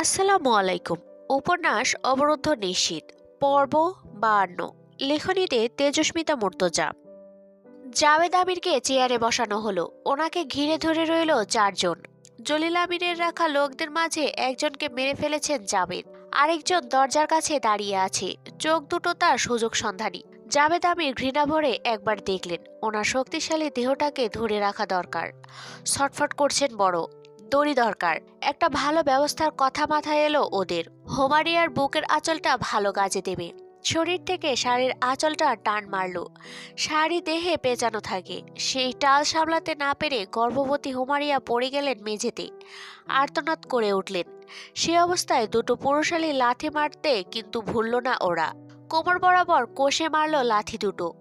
আসসালামু আলাইকুম। উপন্যাস অবরুদ্ধ নিশ্চিত। পর্ব বাহান্ন। লেখনীতে তেজস্মিতা মুর্তজা। জাভেদ আমিরকে চেয়ারে বসানো হলো। ওনাকে ঘিরে ধরে রইল চারজন। জলিল আমিরের রাখা লোকদের মাঝে একজনকে মেরে ফেলেছেন জাভেদ। আরেকজন দরজার কাছে দাঁড়িয়ে আছে। চোখ দুটো তার সুযোগ সন্ধানী। জাভেদ আমির ঘৃণা ভরে একবার দেখলেন, ওনার শক্তিশালী দেহটাকে ধরে রাখা দরকার। ছটফট করছেন বড়। দড়ি দরকার। একটা ভালো ব্যবস্থার কথা মাথায় এলো ওদের। হোমারিয়ার বুকের আঁচলটা ভালো কাজে দেবে। শরীর থেকে শাড়ির আঁচলটা টান মারল। শাড়ি দেহে পেঁচানো থাকে। সেই টাল সামলাতে না পেরে গর্ভবতী হোমারিয়া পড়ে গেলেন মেঝেতে। আর্তনাদ করে উঠলেন। সে অবস্থায় দুটো পুরুষালী লাথি মারতে কিন্তু ভুলল না ওরা। কোমর বরাবর কষে মারল লাথি দুটো।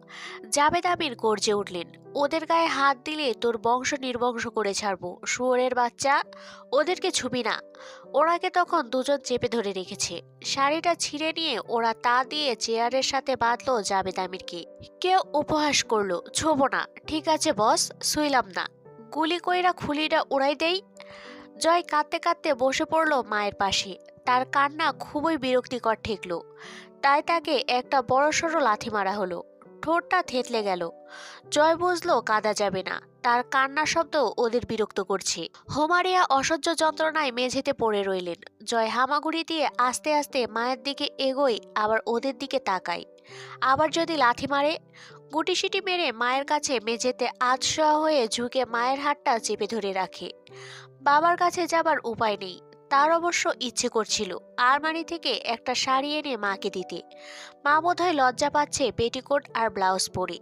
জাবেদ আমির গর্জে উঠলেন, ওদের গায়ে হাত দিলে তোর বংশ নির্বংশ করে ছাড়বো, শুয়োরের বাচ্চা, ওদেরকে ছুবি না। ওরাকে তখন দুজন চেপে ধরে রেখেছে। শাড়িটা ছিঁড়ে নিয়ে ওরা তা দিয়ে চেয়ারের সাথে বাঁধল জাবেদ আমিরকে কেউ উপহাস করল, ছোবো না, ঠিক আছে বস, শুইলাম না। গুলি কইরা খুলিটা উড়াই দেই। জয় কাঁদতে কাঁদতে বসে পড়ল মায়ের পাশে। তার কান্না খুবই বিরক্তিকর ঠেকলো। তাই তাকে একটা বড়সড় লাথি মারা হলো। ঠোঁটটা থেতলে গেল। জয় বুঝলো কাঁদা যাবে না। তার কান্না শব্দ ওদের বিরক্ত করছে। হোমারিয়া অসহ্য যন্ত্রণায় মেঝেতে পড়ে রইলেন। জয় হামাগুড়ি দিয়ে আস্তে আস্তে মায়ের দিকে এগোয়, আবার ওদের দিকে তাকায়। আবার যদি লাথি মারে? গুটিসিটি মেরে মায়ের কাছে মেঝেতে আধশোয়া হয়ে ঝুঁকে মায়ের হাতটা চেপে ধরে রাখে। বাবার কাছে যাবার উপায় নেই। তার অবশ্য ইচ্ছে করছিল আলমারি থেকে একটা শাড়ি এনে মাকে দিতে। মা বোধহয় লজ্জা পাচ্ছে পেটিকোট আর ব্লাউজ পরে।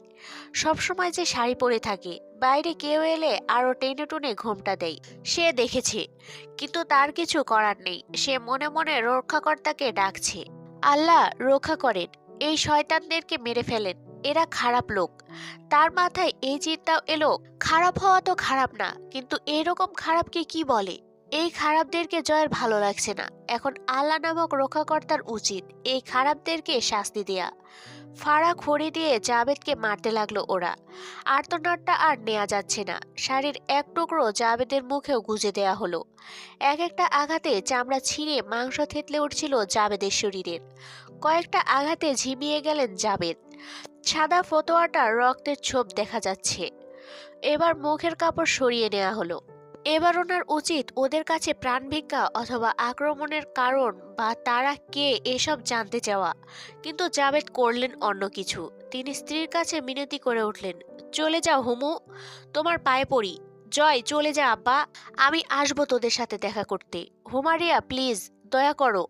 সবসময় যে শাড়ি পরে থাকে, বাইরে কেউ এলে আরও টেনে টুনে ঘোমটা দেয়। সে দেখেছে, কিন্তু তার কিছু করার নেই। সে মনে মনে রক্ষাকর্তাকে ডাকছে, আল্লাহ রক্ষা করেন, এই শয়তানদেরকে মেরে ফেলেন, এরা খারাপ লোক। তার মাথায় এই চিন্তাও এলো, খারাপ হওয়া তো খারাপ না, কিন্তু এরকম খারাপকে কি বলে? এই খারাপদেরকে জয়ের ভালো লাগছে না। এখন আল্লাহ নামক রক্ষাকর্তার উচিত এই খারাপদেরকে শাস্তি দেয়া। ফাড়া খড়ি দিয়ে জাবেদকে মারতে লাগল ওরা। আর্তনাদটা আর নেওয়া যাচ্ছে না। শাড়ির এক টুকরো জাবেদের মুখেও গুজে দেয়া হলো। এক একটা আঘাতে চামড়া ছিঁড়ে মাংস থেতলে উঠছিল জাবেদের শরীরের। কয়েকটা আঘাতে ঝিমিয়ে গেলেন জাবেদ। সাদা ফতোয়াটা রক্তের ছোপ দেখা যাচ্ছে। এবার মুখের কাপড় সরিয়ে নেওয়া হলো। এবার ওনার উচিত ওদের কাছে প্রাণ ভিক্ষা অথবা আক্রমণের কারণ বা তারা কে এসব জানতে চাওয়া। কিন্তু জাবেদ করলেন অন্য কিছু। তিনি স্ত্রীর কাছে মিনতি করে উঠলেন, চলে যাও হুমু, তোমার পায়ে পড়ি। জয়, চলে যা আব্বা, আমি আসব তোদের সাথে দেখা করতে। হুমারিয়া, প্লিজ, দয়া করো।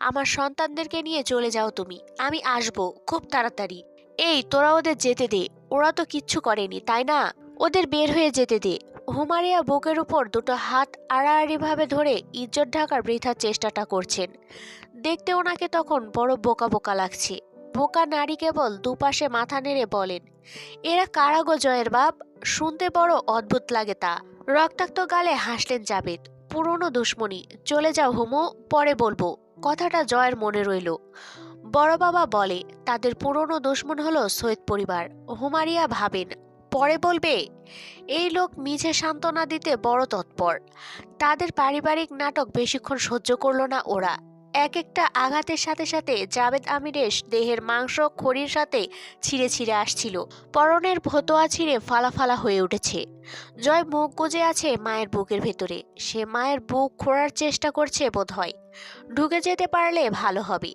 আমার সন্তানদেরকে নিয়ে চলে যাও তুমি, আমি আসব খুব তাড়াতাড়ি। এই, তোরা ওদের যেতে দে। ওরা তো কিচ্ছু করেনি, তাই না? ওদের বের হয়ে যেতে দে। হুমারিয়া বুকের উপর দুটো হাত আড়াআড়িভাবে ধরে ইজ্জত ঢাকার বৃথার চেষ্টাটা করছেন। দেখতে ওনাকে তখন বড় বোকা বোকা লাগছে। বোকা নারী কেবল দুপাশে মাথা নেড়ে বলেন, এরা কারাগো জয়ের বাপ, শুনতে বড় অদ্ভুত লাগে তা। রক্তাক্ত গালে হাসলেন জাবেদ, পুরনো দুশ্মনী, চলে যাও হুমু, পরে বলব। কথাটা জয়ের মনে রইল। বড় বাবা বলে, তাদের পুরনো দুশ্মন হলো সৈয়দ পরিবার। হুমারিয়া ভাবেন পরে বলবে, এই লোক মিছে সান্ত্বনা দিতে বড় তৎপর। তাদের পারিবারিক নাটক বেশিক্ষণ সহ্য করল না ওরা। এক একটা আঘাতের সাথে সাথে জাবেদ আমিরের দেহের মাংস খড়ির সাথে ছিঁড়ে ছিঁড়ে আসছিল। পরনের ভতোয়া ছিঁড়ে ফালা ফালা হয়ে উঠেছে। জয় মুখ গুজে আছে মায়ের বুকের ভেতরে। সে মায়ের বুক খোঁড়ার চেষ্টা করছে বোধহয়। ঢুকে যেতে পারলে ভালো হবে।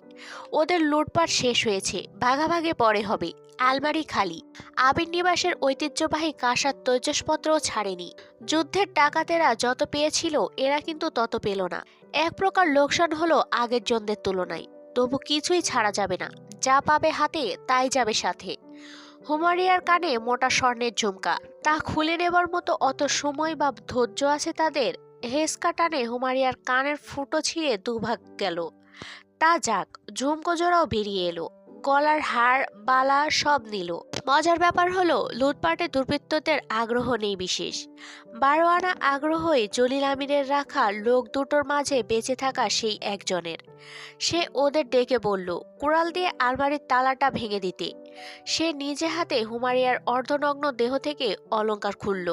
ওদের লুটপাট শেষ হয়েছে। ভাগাভাগে পরে হবে। আলমারি খালি। আবির নিবাসের ঐতিহ্যবাহী কাঁসার তৈজসপত্রও ছাড়েনি। যুদ্ধের ডাকাতেরা যত পেয়েছিল, এরা কিন্তু তত পেল না। এক প্রকার লোকসান হলো আগের জনদের তুলনায়। তবু কিছুই ছাড়া যাবে না। যা পাবে হাতে, তাই যাবে সাথে। হুমারিয়ার কানে মোটা স্বর্ণের ঝুমকা। তা খুলে নেবার মতো অত সময় বা ধৈর্য আছে তাদের? হেসকা টানে হুমারিয়ার কানের ফুটো ছিঁড়ে দুভাগ গেল। তা যাক ঝুমকো জোড়াও বেরিয়ে এলো। গলার হার, বালা সব নিল। মজার ব্যাপার হলো, লুটপাটে দুর্বৃত্তদের আগ্রহ নেই বিশেষ। বারো আনা আগ্রহই জলিল আমিরের রাখা লোক দুটোর মাঝে বেঁচে থাকা সেই একজনের। সে ওদের ডেকে বলল, কুড়াল দিয়ে আলমারির তালাটা ভেঙে দিতে। সে নিজে হাতে হুমারিয়ার অর্ধনগ্ন দেহ থেকে অলংকার খুলল।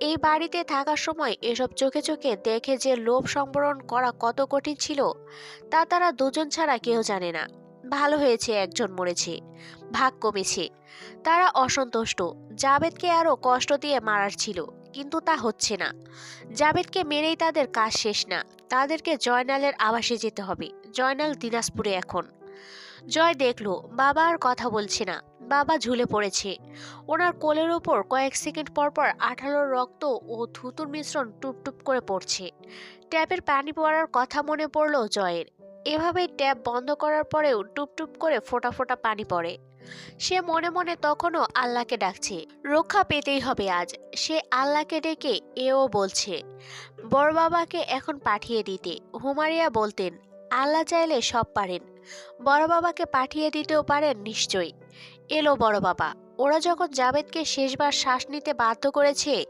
এই বাড়িতে থাকার সময় এসব চোখে চোখে দেখে যে লোভ সংবরণ করা কত কঠিন ছিল, তা তারা দুজন ছাড়া কেউ জানে না। ভালো হয়েছে, একজন মরেছে ভাগ কমেছে তারা অসন্তুষ্ট। জাবেদকে আরও কষ্ট দিয়ে মারার ছিল, কিন্তু তা হচ্ছে না। জাবেদকে মেরেই তাদের কাজ শেষ না। তাদেরকে জয়নালের আবাসে যেতে হবে। জয়নাল দিনাজপুরে এখন। জয় দেখল, বাবা আর কথা বলছে না। বাবা ঝুলে পড়েছে। ওনার কোলের ওপর কয়েক সেকেন্ড পর পর আঠালো রক্ত ও থুতুর মিশ্রণ টুপটুপ করে পড়ছে। ট্যাপের পানি পড়ার কথা মনে পড়ল জয়ের। এভাবেই ট্যাপ বন্ধ করার পরেও টুপটুপ করে ফোটা ফোটা পানি পড়ে। সে মনে মনে তখনও আল্লাহকে ডাকছে। রক্ষা পেতেই হবে আজ। সে আল্লাহকে ডেকে এও বলছে, বড় বাবাকে এখন পাঠিয়ে দিতে। হুমারিয়া বলতেন আল্লাহ চাইলে সব পারেন। বড় বাবাকে পাঠিয়ে দিতেও পারেন নিশ্চয়ই। এলো বড় বাবা। ওরা যখন জাবেদকে শেষবার শ্বাস নিতে বাধ্য করেছে,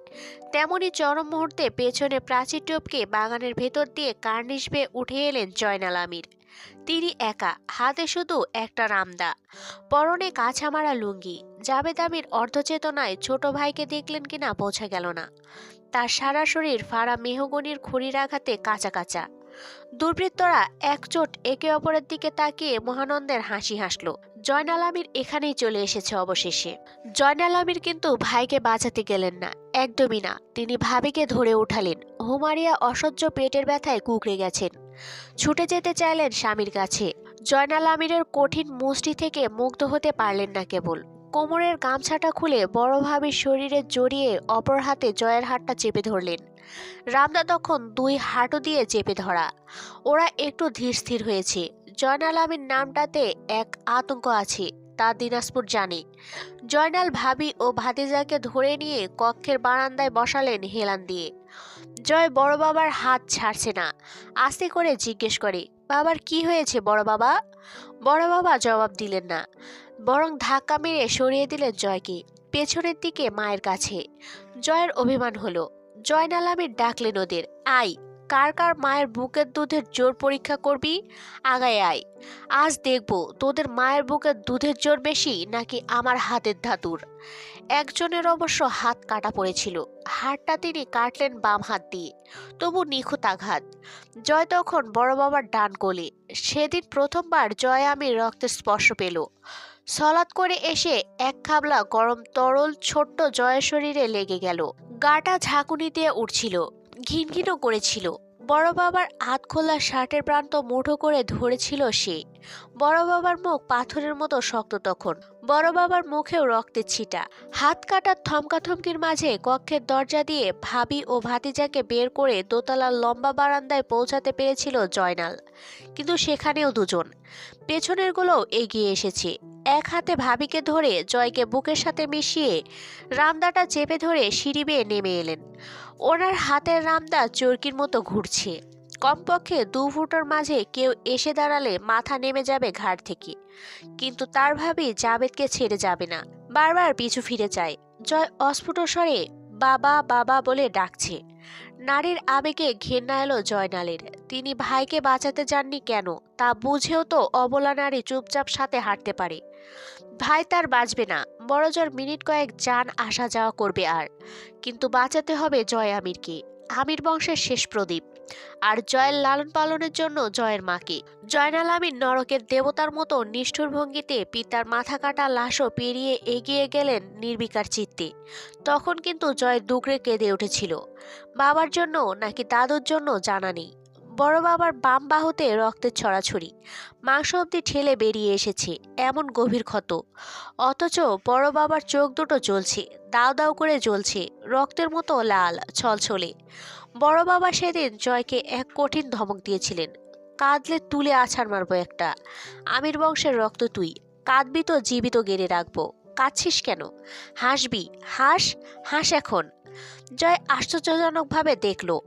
তেমনি চরম মুহূর্তে পেছনে প্রাচীর টপকে বাগানের ভেতর দিয়ে কার্নিশ বেয়ে উঠে এলেন জয়নাল আমির। তিনি একা, হাতে শুধু একটা রামদা, পরনে কাছা মারা লুঙ্গি। জাবেদ আমির অর্ধচেতনায় ছোট ভাইকে দেখলেন কিনা বোঝা গেল না। তার সারা শরীর ফাড়া মেহগনির খুঁড়ির আঘাতে কাঁচা কাঁচা। দুর্বৃত্তরা একচোট একে অপরের দিকে তাকিয়ে মহানন্দের হাসি হাসলো। জয়নাল আমির এখানেই চলে এসেছে অবশেষে। জয়নাল আমির কিন্তু ভাইকে বাঁচাতে গেলেন না, একদমই না। তিনি ভাবিকে ধরে উঠালেন। হুমারিয়া অসহ্য পেটের ব্যথায় কুকড়ে গেছেন। ছুটে যেতে চাইলেন স্বামীর কাছে। জয়নাল আমিরের কঠিন মুষ্টি থেকে মুগ্ধ হতে পারলেন না কেবল। কোমরের গামছাটা খুলে বড় ভাবির শরীরে জড়িয়ে অপর হাতে জয়ের হাতটা চেপে ধরলেন। রামদা তখন দুই হাঁটু দিয়ে চেপে ধরা। ওরা একটু ধীর স্থির হয়েছে। জয়নাল আমির নামটাতে এক আতঙ্ক আছে, তা দিনাজপুর জানে। জয়নাল ভাবি ও ভাতিজাকে ধরে নিয়ে কক্ষের বারান্দায় বসালেন হেলান দিয়ে। জয় বড় বাবার হাত ছাড়ছে না। আস্তে করে জিজ্ঞেস করে, বাবার কি হয়েছে বড় বাবা? বড় বাবা জবাব দিলেন না। বরং ধাক্কা মেরে সরিয়ে দিলেন জয়কে, পেছনের দিকে মায়ের কাছে। জয়ের অভিমান হলো। জয়নাল আমির ডাকলেন ওদের আই, কার কার মায়ের বুকের দুধের জোর পরীক্ষা করবি? আগায় আয়, আজ দেখব তোদের মায়ের বুকের দুধের জোর বেশি নাকি আমার হাতের ধাতুর। একজনের অবশ্য হাত কাটা পড়েছিল হাতটা তিনি কাটলেন বাম হাত দিয়ে, তবু নিখুঁত আঘাত। জয় তখন বড় বাবার ডান কোলে, সেদিন প্রথমবার জয় আমি রক্তের স্পর্শ পেল। সলাৎ করে এসে এক খাবলা গরম তরল ছোট্ট জয়ের শরীরে লেগে গেল। গাটা ঝাঁকুনি দিয়ে উঠছিল ঘিনঘিনও করেছিল। বড় বাবার হাত খোলা শার্টের প্রান্ত মুঠো করে ধরেছিল সে। বড় বাবার মুখ পাথরের মতো শক্ত তখন। বড় বাবার মুখেও রক্তের ছিটা। হাত কাটার থমকাথমকির মাঝে কক্ষের দরজা দিয়ে ভাবি ও ভাতিজাকে বের করে দোতলার লম্বা বারান্দায় পৌঁছাতে পেরেছিল জয়নাল। কিন্তু সেখানেও দুজন। পেছনেরগুলোও এগিয়ে এসেছে। এক হাতে ভাবিকে ধরে জয়কে বুকের সাথে মিশিয়ে রামদাটা চেপে ধরে সিঁড়ি বেয়ে নেমে এলেন। ওনার হাতের রামদা চরকির মতো ঘুরছে। কমপক্ষে দু ফুটোর মাঝে কেউ এসে দাঁড়ালে মাথা নেমে যাবে ঘাট থেকে। কিন্তু তার ভাবি জাবেদকে ছেড়ে যাবে না। বারবার পিছু ফিরে যায়। জয় অস্ফুট স্বরে বাবা বাবা বলে ডাকছে। নারীর আবেগে ঘেন্না এলো জয়নালের। তিনি ভাইকে বাঁচাতে যাননি কেন? তা বুঝেও তো অবলা নারী চুপচাপ সাথে হাঁটতে পারে। ভাই তার বাঁচবে না। বড়জোর মিনিট কয়েক যান আসা যাওয়া করবে আর। কিন্তু বাঁচাতে হবে জয় আমিরকে। আমির বংশের শেষ প্রদীপ। আর জয়ের লালন পালনের জন্য জয়ের মাকে। জয়নাল আমির নরকের দেবতার মতো নিষ্ঠুর ভঙ্গিতে পিতার মাথা কাটা লাশও পেরিয়ে এগিয়ে গেলেন নির্বিকার চিত্তে। তখন কিন্তু জয় দুগড়ে কেঁদে উঠেছিল। বাবার জন্য নাকি দাদুর জন্য জানা নেই। বড় বাবার বাম বাহুতে রক্তের ছড়াছড়ি। মাংস অব্দি ঠেলে বেরিয়ে এসেছে এমন গভীর ক্ষত। অথচ বড় বাবার চোখ দুটো জ্বলছে, দাও দাও করে জ্বলছে, রক্তের মতো লাল, ছলছলে। বড় বাবা সেদিন জয়কে এক কঠিন ধমক দিয়েছিলেন, কাঁদলে তুলে আছাড় মারবো একটা। আমির বংশের রক্ত তুই, কাঁদবি তো জীবিত গেড়ে রাখব। কাঁদছিস কেন? হাসবি, হাস হাস এখন। জয় আশ্চর্যজনকভাবে দেখল,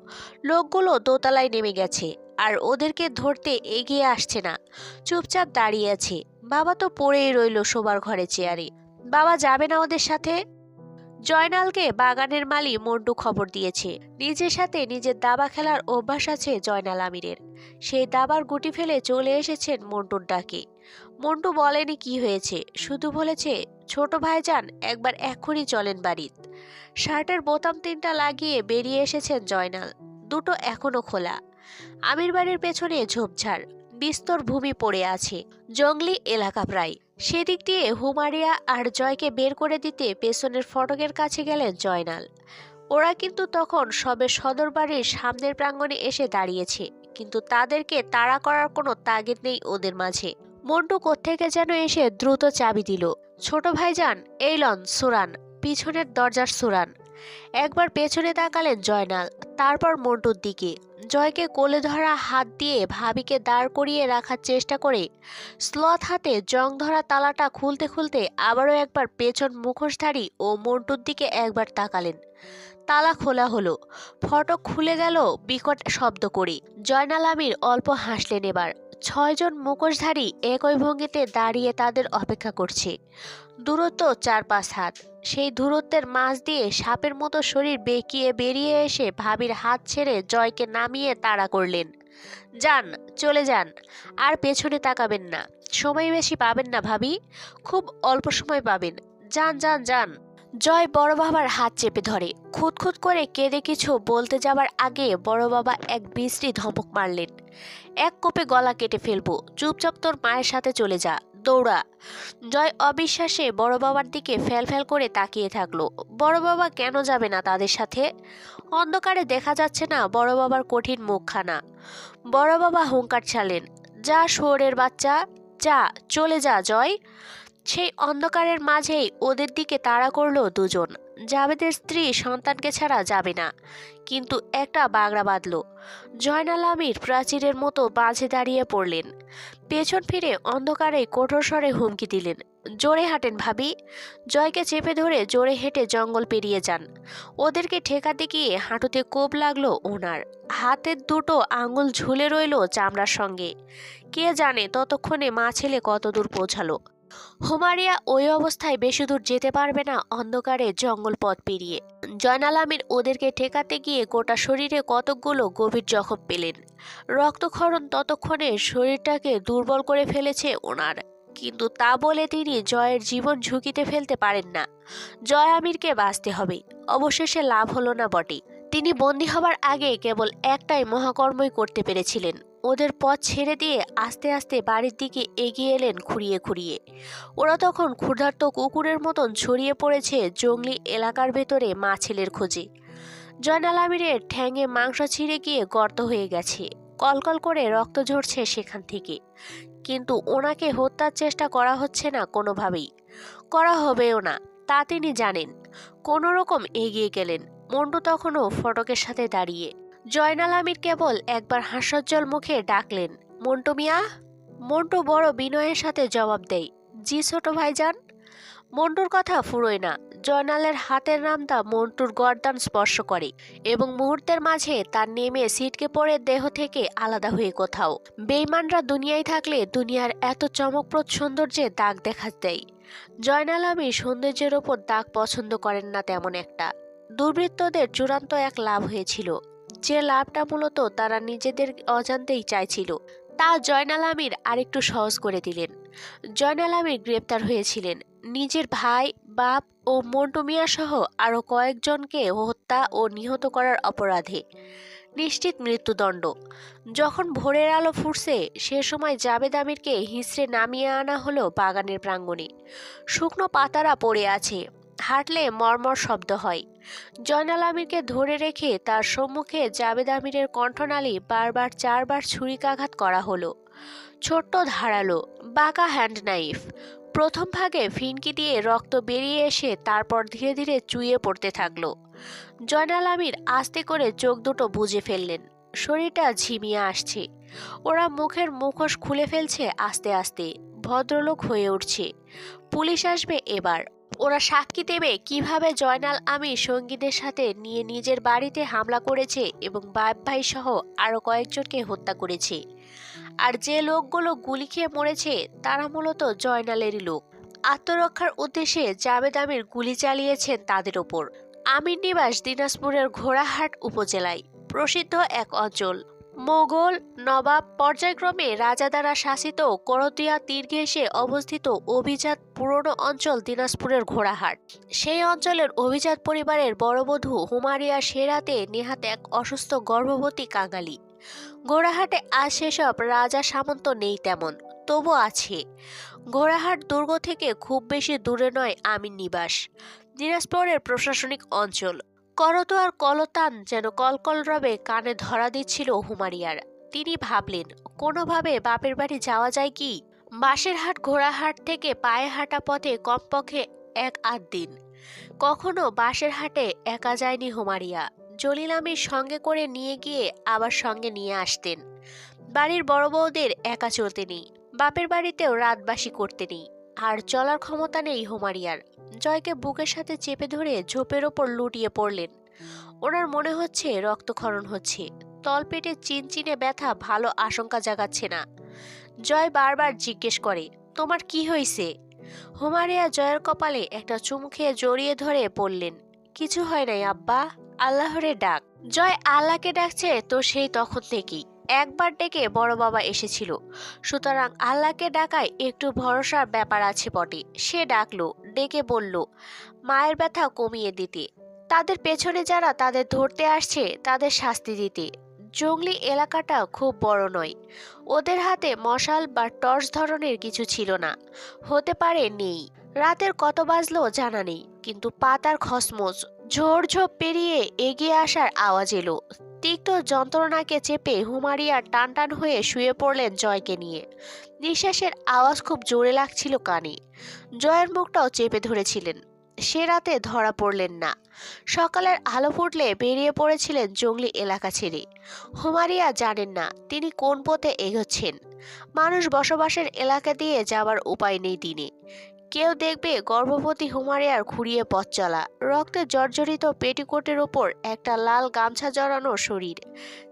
লোকগুলো দোতলায় নেমে গেছে আর ওদেরকে ধরতে এগিয়ে আসছে না। চুপচাপ দাঁড়িয়ে আছে। বাবা তো পড়েই রইল শোবার ঘরে চেয়ারে। বাবা যাবে না ওদের সাথে? জয়নালকে বাগানের মালি মন্টু খবর দিয়েছে। নিজের সাথে নিজের দাবা খেলার অভ্যাস আছে জয়নাল আমিরের। সেই দাবার গুটি ফেলে চলে এসেছেন মন্টুর ডাকে। মন্টু বলেনি কি হয়েছে, শুধু বলেছে ছোট ভাইজান একবার এক্ষুনি চলেন বাড়িত। শার্টের বোতাম তিনটা লাগিয়ে বেরিয়ে এসেছেন জয়নাল। দুটো এখনও খোলা। আমির বাড়ির পেছনে ঝোপঝাড়, বিস্তর ভূমি পড়ে আছে, জঙ্গলি এলাকা প্রায়। সেদিক দিয়ে হুমারিয়া আর জয়কে বের করে দিতে পেছনের ফটকের কাছে গেলেন জয়নাল। ওরা কিন্তু তখন সবে সদর বাড়ির সামনের প্রাঙ্গণে এসে দাঁড়িয়েছে, কিন্তু তাদেরকে তাড়া করার কোনো তাগিদ নেই ওদের মাঝে। মন্টু কোত্থেকে যেন এসে দ্রুত চাবি দিল। ছোট ভাইজান এই লন, সুরান। পিছনের দরজার সুরান। একবার পেছনে তাকালেন জয়নাল, তারপর মন্টুর দিকে। জয়কে কোলে ধরা হাত দিয়ে ভাবিকে দাঁড় করিয়ে রাখার চেষ্টা করে স্লথ হাতে জং ধরা তালাটা খুলতে খুলতে আবারও একবার পেছন মুখোশধারী ও মন্টুর দিকে একবার তাকালেন। তালা খোলা হলো। ফটক খুলে গেল বিকট শব্দ করে। জয়নাল আমির অল্প হাসলেন এবার। ছয়জন মুখোশধারী একই ভঙ্গিতে দাঁড়িয়ে তাদের অপেক্ষা করছে। দূরত্ব চার পাঁচ হাত। সেই দূরত্বের মাঝ দিয়ে সাপের মতো শরীর বেঁকিয়ে বেরিয়ে এসে ভাবির হাত ছেড়ে জয়কে নামিয়ে তাড়া করলেন। যান, চলে যান। আর পেছনে তাকাবেন না। সময় বেশি পাবেন না ভাবি। খুব অল্প সময় পাবেন। যান যান যান। জয় বড় বাবার হাত চেপে ধরে। খুঁতখুত করে কেঁদে কিছু বলতে যাবার আগে বড় বাবা এক বিশ্রী ধমক মারলেন। এক কোপে গলা কেটে ফেলব, চুপচাপ তোর মায়ের সাথে চলে যা, দৌড়া। জয় অবিশ্বাসে বড় বাবার দিকে ফ্যাল ফ্যাল করে তাকিয়ে থাকল। বড় বাবা কেন যাবে না তাদের সাথে? অন্ধকারে দেখা যাচ্ছে না বড় বাবার কঠিন মুখখানা। বড় বাবা হুঙ্কার ছাড়লেন, যা শুয়োরের বাচ্চা, যা, চলে যা, জয়। সেই অন্ধকারের মাঝেই ওদের দিকে তাড়া করল দুজন। জাবেদের স্ত্রী সন্তানকে ছাড়া যাবে না, কিন্তু একটা বাগড়া বাঁধল। জয়নাল আমির প্রাচীরের মতো বাঁধে দাঁড়িয়ে পড়লেন। পেছন ফিরে অন্ধকারে কঠোর স্বরে হুমকি দিলেন, জোরে হাঁটেন ভাবি। জয়কে চেপে ধরে জোরে হেঁটে জঙ্গল পেরিয়ে যান। ওদেরকে ঠেকাতে গিয়ে হাঁটুতে কোপ লাগল ওনার। হাতের দুটো আঙুল ঝুলে রইল চামড়ার সঙ্গে। কে জানে ততক্ষণে মা ছেলে কত দূর পৌঁছালো। হুমারিয়া ওই অবস্থায় বেশি দূর যেতে পারবে না অন্ধকারে জঙ্গল পথ পেরিয়ে। জয়নাল আমির ওদেরকে ঠেকাতে গিয়ে গোটা শরীরে কতকগুলো গভীর জখম পেলেন। রক্তক্ষরণ ততক্ষণে শরীরটাকে দুর্বল করে ফেলেছে ওনার, কিন্তু তা বলে তিনি জয়ের জীবন ঝুঁকিতে ফেলতে পারেন না। জয় আমিরকে বাঁচতে হবে, অবশেষে লাভ হলো না বটে। তিনি বন্দী হবার আগে কেবল একটাই মহাকর্মই করতে পেরেছিলেন। ওদের পথ ছেড়ে দিয়ে আস্তে আস্তে বাড়ির দিকে এগিয়ে এলেন খুঁড়িয়ে খুঁড়িয়ে। ওরা তখন ক্ষুধার্ত কুকুরের মতন ছড়িয়ে পড়েছে জঙ্গলি এলাকার ভেতরে মা ছেলের খোঁজে। জয়নাল আমিরের ঠ্যাঙে মাংস ছিঁড়ে গিয়ে গর্ত হয়ে গেছে। কলকল করে রক্ত ঝরছে সেখান থেকে। কিন্তু ওনাকে হত্যার চেষ্টা করা হচ্ছে না কোনোভাবেই। করা হবেও না, তা তিনি জানেন। কোনো রকম এগিয়ে গেলেন। মন্টু তখনও ফটকের সাথে দাঁড়িয়ে। জয়নাল আমির কেবল একবার হাস্যজ্জ্বল মুখে ডাকলেন, মন্টু মিয়া? মন্টু বড় বিনয়ের সাথে জবাব দেয়, জি ছোট ভাইজান। মন্টুর কথা ফুরোয় না। জয়নালের হাতের নামটা মন্টুর গর্দান স্পর্শ করে এবং মুহূর্তের মাঝে তার নেমে সিটকে পড়ে দেহ থেকে আলাদা হয়ে কোথাও। বেইমানরা দুনিয়ায় থাকলে দুনিয়ার এত চমকপ্রদ সৌন্দর্যে দাগ দেখা দেয়। জয়নাল আমির সৌন্দর্যের ওপর দাগ পছন্দ করেন না তেমন একটা। দুর্বৃত্তদের চূড়ান্ত এক লাভ হয়েছিল। যে লাভটা মূলত তারা নিজেদের অজান্তেই চাইছিল, তা জয়নাল আমির আরেকটু সহজ করে দিলেন। জয়নাল আমির গ্রেপ্তার হয়েছিলেন। নিজের ভাই, বাপ ও মন্টু মিয়া সহ আরও কয়েকজনকে হত্যা ও নিহত করার অপরাধে। নিশ্চিত মৃত্যুদণ্ড। যখন ভোরের আলো ফুটছে, সে সময় জাবেদ আমিরকে হিঁচড়ে নামিয়ে আনা হলো বাগানের প্রাঙ্গণে। শুকনো পাতারা পড়ে আছে। হাঁটলে মর্মর শব্দ হয়। জয়নাল আমিরকে ধরে রেখে তার সম্মুখে জাবেদ আমিরের কণ্ঠনালী বারবার চারবার ছুরিকাঘাত করা হলো। ছোট্ট ধারালো, বাঁকা হ্যান্ড নাইফ। প্রথম ভাগে ফিনকি দিয়ে রক্ত বেরিয়ে এসে তারপর ধীরে ধীরে চুইয়ে পড়তে থাকল। জয়নাল আমির আস্তে করে চোখ দুটো বুঝে ফেললেন। শরীরটা ঝিমিয়ে আসছে। ওরা মুখের মুখোশ খুলে ফেলছে আস্তে আস্তে। ভদ্রলোক হয়ে উঠছে। পুলিশ আসবে এবার। ওরা সাক্ষী দেবে কীভাবে জয়নাল আমি সঙ্গীদের সাথে নিয়ে নিজের বাড়িতে হামলা করেছে এবং বাপ ভাই সহ আরও কয়েকজনকে হত্যা করেছে। আর যে লোকগুলো গুলি খেয়ে মরেছে, তারা মূলত জয়নালেরই লোক। আত্মরক্ষার উদ্দেশ্যে জাবেদ আমির গুলি চালিয়েছেন তাদের ওপর। আমির নিবাস দিনাজপুরের ঘোড়াহাট উপজেলায় প্রসিদ্ধ এক অঞ্চল। মোগল নবাব পর্যায়ক্রমে রাজা দ্বারা শাসিত করতিয়া তীর ঘেঁষে অবস্থিত অভিজাত পুরনো অঞ্চল দিনাজপুরের ঘোড়াহাট। সেই অঞ্চলের অভিজাত পরিবারের বড়বধূ হুমারিয়া সেরাতে নেহাত এক অসুস্থ গর্ভবতী কাঙালি। ঘোড়াহাটে আজ সেসব রাজা সামন্ত নেই তেমন, তবু আছে। ঘোড়াহাট দুর্গ থেকে খুব বেশি দূরে নয় আমিন নিবাস, দিনাজপুরের প্রশাসনিক অঞ্চল। করতোয়ার কলতান যেন কলকল রবে কানে ধরা দিচ্ছিল হুমারিয়ার তিনি ভাবলেন, কোনোভাবে বাপের বাড়ি যাওয়া যায় কি? বাঁশের হাট ঘোড়াহাট থেকে পায়ে হাঁটা পথে কমপক্ষে এক আধ দিন কখনো বাঁশের হাটে একা যায়নি হুমারিয়া। জলিল আমির সঙ্গে করে নিয়ে গিয়ে আবার সঙ্গে নিয়ে আসতেন। বাড়ির বড় বউদের একা চলতে নেই। বাপের বাড়িতেও রাতবাসী করতে নেই। আর চলার ক্ষমতা নেই হুমারিয়ার। জয়কে বুকের সাথে চেপে ধরে ঝোপের ওপর লুটিয়ে পড়লেন। ওনার মনে হচ্ছে রক্তক্ষরণ হচ্ছে। তলপেটে চিনচিনে ব্যথা ভালো আশঙ্কা জাগাচ্ছে না। জয় বারবার জিজ্ঞেস করে, তোমার কি হয়েছে হুমারিয়া জয়ের কপালে একটা চুমু খেয়ে জড়িয়ে ধরে পড়লেন কিছু হয় নাই আব্বা, আল্লাহরে ডাক। জয় আল্লাহকে ডাকছে তো সেই তখন থেকেই। একবার ডেকে বড় বাবা এসেছিল। সুতরাং আল্লাহকে ডাকায় একটু ভরসার ব্যাপার আছে বটে। সে ডাকলো, ডেকে বলল, মায়ের ব্যথা কমিয়ে দিতে। তাদের পেছনে যারা তাদের ধরতে আসছে, তাদের শাস্তি দিতে। জঙ্গলি এলাকাটা খুব বড় নয়। ওদের হাতে মশাল বা টর্চ ধরনের কিছু ছিল না। হতে পারে নেই। রাতের কত বাজলো জানা নেই। কিন্তু পাতার খসমস, ঝোড়ঝোপ পেরিয়ে এগিয়ে আসার আওয়াজ এলো। তিক্ত যন্ত্রণাকে চেপে হুমারিয়া টান টান হয়ে শুয়ে পড়লেন জয়কে নিয়ে। নিঃশ্বাসের আওয়াজ খুব জোরে লাগছিল কানে। জয়ের মুখটাও চেপে ধরেছিলেন। সে রাতে ধরা পড়লেন না। সকালের আলো ফুটলে বেরিয়ে পড়েছিলেন জঙ্গলি এলাকা ছেড়ে। হুমারিয়া জানেন না তিনি কোন পথে এগোচ্ছেন। মানুষ বসবাসের এলাকা দিয়ে যাবার উপায় নেই দিনে। কেউ দেখবে গর্ভবতী হুমারিয়ার ঘুরিয়ে পথ চলা। রক্তে জর্জরিত পেটিকোটের ওপর একটা লাল গামছা জড়ানো শরীর।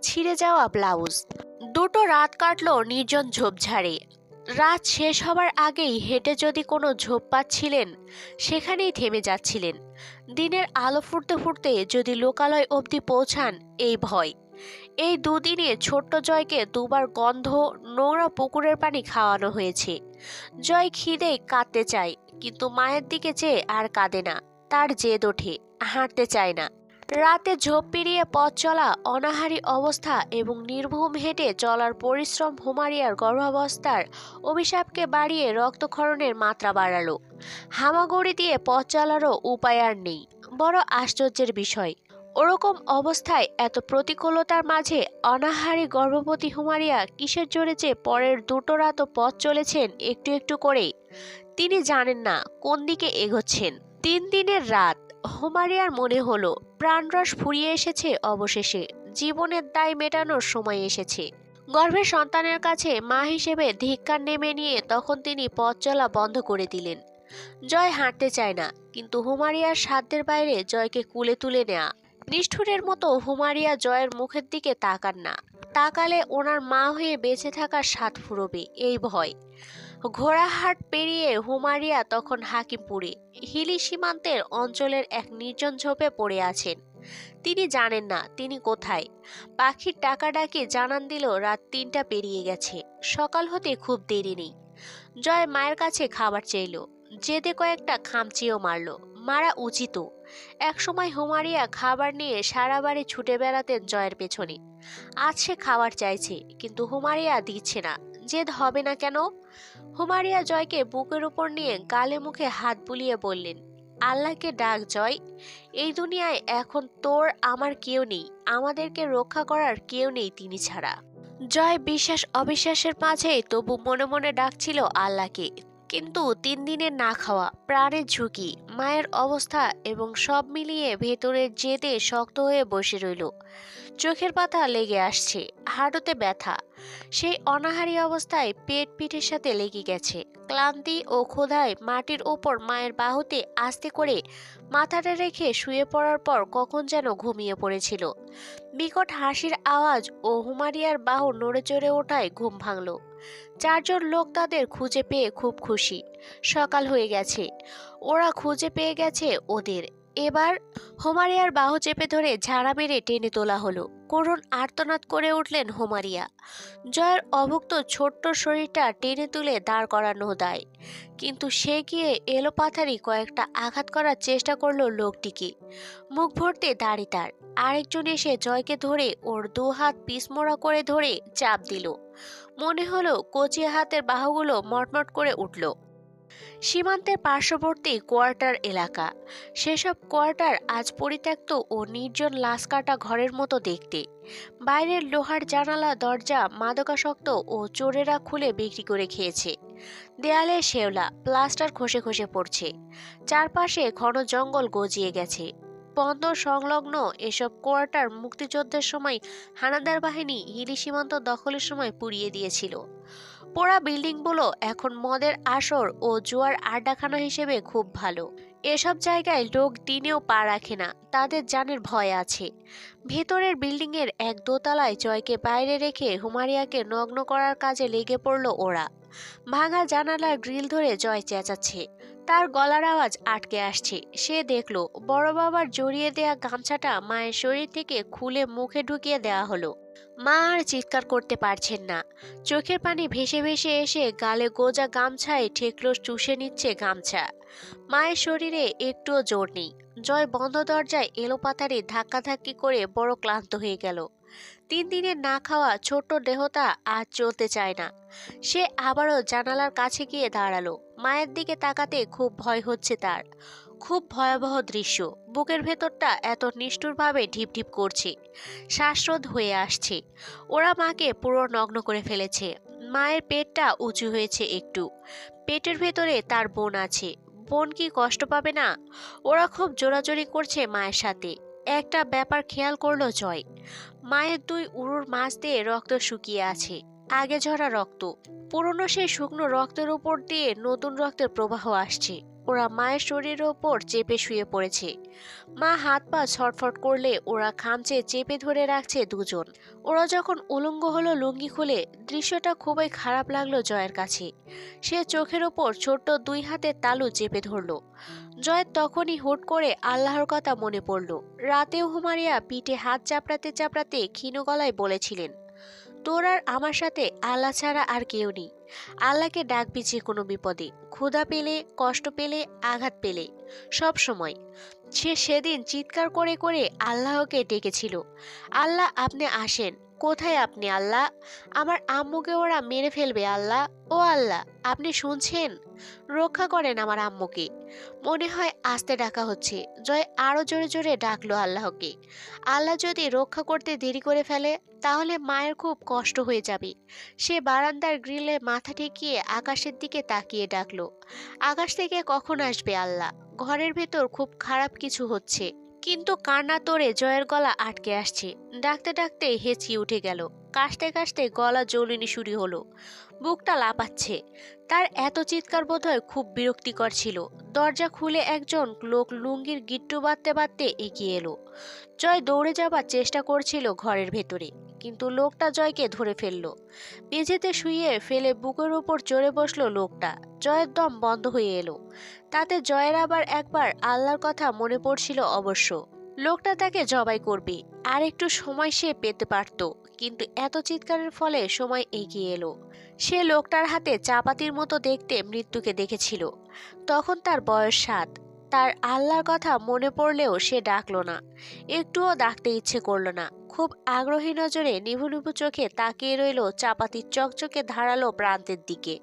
ছিঁড়ে যাওয়া ব্লাউজ। দুটো রাত কাটলো নির্জন ঝোপঝাড়ে। রাত শেষ হবার আগেই হেঁটে যদি কোনো ঝোপ পাচ্ছিলেন, সেখানেই থেমে যাচ্ছিলেন। দিনের আলো ফুটতে ফুটতে যদি লোকালয় অবধি পৌঁছান, এই ভয়। এই দুদিনে ছোট্ট জয়কে দুবার গন্ধ, নোংরা পুকুরের পানি খাওয়ানো হয়েছে। জয় খিদে কাঁদতে চায়, কিন্তু মায়ের দিকে চেয়ে আর কাঁদে না। তার জেদ ওঠে, হাঁটতে চায় না। রাতে ঝোপ পেরিয়ে পথ চলা অনাহারী অবস্থা এবং নির্ভূম হেঁটে চলার পরিশ্রম হুমারিয়ার গর্ভাবস্থার অভিশাপকে বাড়িয়ে রক্তক্ষরণের মাত্রা বাড়ালো। হামাগুড়ি দিয়ে পথ চলারও উপায় আর নেই। বড় আশ্চর্যের বিষয় ওরকম অবস্থায় এত প্রতিকূলতার মাঝে অনাহারী গর্ভবতী হুমারিয়া কিসের জোরে যে পরের দুটো রাতও পথ চলেছেন একটু একটু করে তিনি জানেন না কোন দিকে এগোচ্ছেন। তিন দিনের রাত হুমারিয়ার মনে হলো, প্রাণরস ফুরিয়ে এসেছে অবশেষে। জীবনের দায় মেটানোর সময় এসেছে। গর্ভের সন্তানের কাছে মা হিসেবে ধিক্কার নেমে নিয়ে তখন তিনি পথ চলা বন্ধ করে দিলেন। জয় হাঁটতে চায় না, কিন্তু হুমারিয়ার সাধ্যের বাইরে জয়কে কুলে তুলে নেয়া। নিষ্ঠুরের মতো হুমারিয়া জয়ের মুখের দিকে তাকান না। তাকালে ওনার মা হয়ে বেঁচে থাকার স্বাদ ফুরবে, এই ভয়। ঘোড়াহাট পেরিয়ে হুমারিয়া তখন হাকিমপুরে, হিলি সীমান্তের অঞ্চলের এক নির্জন ঝোপে পড়ে আছেন। তিনি জানেন না তিনি কোথায়। পাখির টাকা ডাকে জানান দিল, রাত তিনটা পেরিয়ে গেছে। সকাল হতে খুব দেরি নেই। জয় মায়ের কাছে খাবার চাইল। যেতে কয়েকটা খামচিও মারল। মারা উচিত একসময় হুমারিয়া খাবার নিয়ে সারা বাড়ি ছুটে বেড়াতেন জয়ের পেছনে। আজ সে খাবার চাইছে, কিন্তু হুমারিয়া দিচ্ছে না। জেদ হবে না কেন? হুমারিয়া জয়কে বুকের উপর নিয়ে গালে মুখে হাত বুলিয়ে বললেন, আল্লাহকে ডাক জয়। এই দুনিয়ায় এখন তোর আমার কেউ নেই। আমাদেরকে রক্ষা করার কেউ নেই তিনি ছাড়া। জয় বিশ্বাস অবিশ্বাসের মাঝেই তবু মনে মনে ডাকছিল আল্লাহকে। কিন্তু তিন দিনের না খাওয়া প্রাণের ঝুঁকি, মায়ের অবস্থা এবং সব মিলিয়ে ভেতরের জেদে শক্ত হয়ে বসে রইল। চোখের পাতা লেগে আসছে, হাঁটুতে ব্যথা। সেই অনাহারী অবস্থায় পেট পিঠের সাথে লেগে গেছে। ক্লান্তি ও ক্ষুধায় মাটির ওপর মায়ের বাহুতে আস্তে করে মাথাটা রেখে শুয়ে পড়ার পর কখন যেন ঘুমিয়ে পড়েছিল। বিকট হাসির আওয়াজ ও হুমারিয়ার বাহু নড়ে চড়ে ওঠায় ঘুম ভাঙল। চারজন লোক তাদের খুঁজে পেয়ে খুব খুশি। সকাল হয়ে গেছে। ওরা খুঁজে পেয়ে গেছে ওদের। এবার হোমারিয়ার বাহু চেপে ধরে ঝাড়া মেরে টেনে তোলা হলো। করুণ আর্তনাদ করে উঠলেন হোমারিয়া। জয়ের অভুক্ত ছোট্ট শরীরটা টেনে তুলে দাঁড় করানো দায়। কিন্তু সে গিয়ে এলোপাথারি কয়েকটা আঘাত করার চেষ্টা করল লোকটিকে। মুখ ভর্তি দাড়ি তার। আরেকজন এসে জয়কে ধরে ওর দু হাত পিসমোড়া করে ধরে চাপ দিল। মনে হলো কচিয়া হাতের বাহুগুলো মটমট করে উঠল। সীমান্তের পার্শ্ববর্তী কোয়ার্টার এলাকা। সেসব কোয়ার্টার আজ পরিত্যক্ত ও নির্জন লাশ কাটা ঘরের মতো দেখতে। বাইরের লোহার জানালা, দরজা মাদকাসক্ত ও চোরেরা খুলে বিক্রি করে খেয়েছে। দেয়ালে শেওলা, প্লাস্টার খসে খসে পড়ছে। চারপাশে ঘন জঙ্গল গজিয়ে গেছে। বন্দর সংলগ্ন এসব কোয়ার্টার মুক্তিযুদ্ধের সময় হানাদার বাহিনী হিলি সীমান্ত দখলের সময় পুড়িয়ে দিয়েছিল। পোড়া বিল্ডিংগুলো এখন মদের আসর ও জুয়ার আড্ডাখানা হিসেবে খুব ভালো। এসব জায়গায় লোক দিনেও পা রাখে না, তাদের জানের ভয় আছে। ভেতরের বিল্ডিংয়ের এক দোতলায় জয়কে বাইরে রেখে হুমারিয়াকে নগ্ন করার কাজে লেগে পড়ল ওরা। ভাঙা জানালার গ্রিল ধরে জয় চেঁচাচ্ছে। তার গলার আওয়াজ আটকে আসছে। সে দেখল, বড় বাবার জড়িয়ে দেয়া গামছাটা মায়ের শরীর থেকে খুলে মুখে ঢুকিয়ে দেওয়া হলো। মা আর চিৎকার করতে পারছেন না। চোখের পানি ভেসে ভেসে এসে গালে গোজা গামছায় ঠেকলো চুষে নিচ্ছে গামছা। মায়ের শরীরে একটুও জোর নেই। জয় বন্ধ দরজায় এলোপাতারি ধাক্কাধাক্কি করে বড় ক্লান্ত হয়ে গেল। তিন দিনের না খাওয়া ছোট্ট দেহতা আর চলতে চায় না। সে আবারও জানালার কাছে গিয়ে দাঁড়াল। মায়ের দিকে তাকাতে খুব ভয় হচ্ছে তার। খুব ভয়াবহ দৃশ্য। বুকের ভেতরটা এত নিষ্ঠুরভাবে ঢিপ ঢিপ করছে। শ্বাসরোধ হয়ে আসছে। ওরা মাকে পুরো নগ্ন করে ফেলেছে। মায়ের পেটটা উঁচু হয়েছে একটু। পেটের ভেতরে তার বোন আছে। বোন কি কষ্ট পাবে না? ওরা খুব জোরাজোরি করছে মায়ের সাথে। একটা ব্যাপার খেয়াল করল জয়। মায়ের দুই উড়ুর মাছ দিয়ে রক্ত শুকিয়ে আছে। আগে ঝরা রক্ত। পুরনো সেই শুকনো রক্তের উপর দিয়ে নতুন রক্তের প্রবাহ আসছে। ওরা মায়ের শরীরের ওপর চেপে শুয়ে পড়েছে। মা হাত পা ছটফট করলে ওরা খামচে চেপে ধরে রাখছে দুজন। ওরা যখন উলঙ্গ হলো লুঙ্গি খুলে, দৃশ্যটা খুবই খারাপ লাগল জয়ের কাছে। সে চোখের ওপর ছোট্ট দুই হাতের তালু চেপে ধরল। জয়ের তখনই হুট করে আল্লাহর কথা মনে পড়ল। রাতেও হুমারিয়া পিঠে হাত চাপড়াতে চাপড়াতে ক্ষীণ গলায় বলেছিলেন তোর আর আমার সাথে আল্লাহ ছাড়া আর কেউ নেই। আল্লাহকে ডাকবি যে কোনো বিপদে, ক্ষুধা পেলে, কষ্ট পেলে, আঘাত পেলে, সব সময়। সে সেদিন চিৎকার করে করে আল্লাহকে ডেকেছিল। আল্লাহ আপনি আসেন কোথায় আপনি, আল্লাহ? আমার আম্মুকে ওরা মেরে ফেলবে, আল্লাহ। ও আল্লাহ, আপনি শুনছেন? রক্ষা করেন আমার আম্মুকে। মনে হয় আস্তে ডাকা হচ্ছে। জয় আরও জোরে জোরে ডাকলো আল্লাহকে। আল্লাহ যদি রক্ষা করতে দেরি করে ফেলে, তাহলে মায়ের খুব কষ্ট হয়ে যাবে। সে বারান্দার গ্রিলে মাথা ঠেকিয়ে আকাশের দিকে তাকিয়ে ডাকলো। আকাশ থেকে কখন আসবে আল্লাহ? ঘরের ভেতর খুব খারাপ কিছু হচ্ছে। কিন্তু কান্না তোড়ে জয়ের গলা আটকে আসছে। ডাকতে ডাকতে হেঁচি উঠে গেল। কাশতে কাশতে গলা জৌলিনী শুরু হলো। বুকটা লাপাচ্ছে তার এত চিৎকার বোধহয় খুব বিরক্তিকর ছিল। দরজা খুলে একজন লোক লুঙ্গির গিট্টু বাঁধতে বাঁধতে এগিয়ে এলো। জয় দৌড়ে যাবার চেষ্টা করছিল ঘরের ভেতরে। কিন্তু লোকটা জয়কে ধরে ফেলল। মেঝেতে শুয়ে ফেলে বুকের ওপর চড়ে বসল লোকটা। জয়ের দম বন্ধ হয়ে এলো। তাতে জয়ের আবার একবার আল্লাহর কথা মনে পড়ছিল অবশ্য। লোকটা তাকে জবাই করবে। আর একটু সময় সে পেতে পারত। কিন্তু এত চিৎকারের ফলে সময় এগিয়ে এলো। সে লোকটার হাতে চাপাতির মতো দেখতে মৃত্যুকে দেখেছিল। তখন তার বয়স সাত। তার আল্লাহর কথা মনে পড়লেও সে ডাকলো না। একটুও ডাকতে ইচ্ছে করল না। খুব আগ্রহী নজরে নিভু নিভু চোখে তাকিয়ে রইল চাপাতির চকচকে ধারালো প্রান্তের দিকে।